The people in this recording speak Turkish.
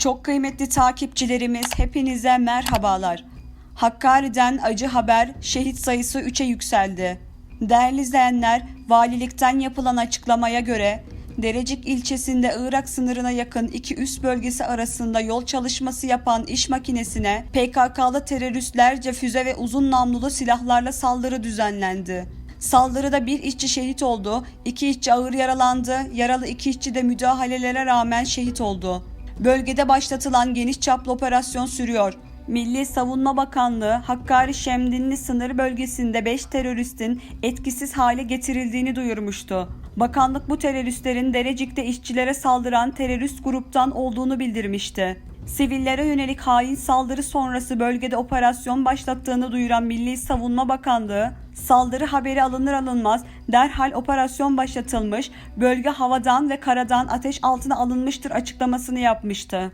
Çok kıymetli takipçilerimiz hepinize merhabalar. Hakkari'den acı haber şehit sayısı 3'e yükseldi. Değerli izleyenler, valilikten yapılan açıklamaya göre Derecik ilçesinde Irak sınırına yakın iki üst bölgesi arasında yol çalışması yapan iş makinesine PKK'lı teröristlerce füze ve uzun namlulu silahlarla saldırı düzenlendi. Saldırıda bir işçi şehit oldu, iki işçi ağır yaralandı, yaralı iki işçi de müdahalelere rağmen şehit oldu. Bölgede başlatılan geniş çaplı operasyon sürüyor. Milli Savunma Bakanlığı Hakkari Şemdinli sınır bölgesinde 5 teröristin etkisiz hale getirildiğini duyurmuştu. Bakanlık bu teröristlerin Derecik'te işçilere saldıran terörist gruptan olduğunu bildirmişti. Sivillere yönelik hain saldırı sonrası bölgede operasyon başlattığını duyuran Milli Savunma Bakanlığı, saldırı haberi alınır alınmaz derhal operasyon başlatılmış, bölge havadan ve karadan ateş altına alınmıştır açıklamasını yapmıştı.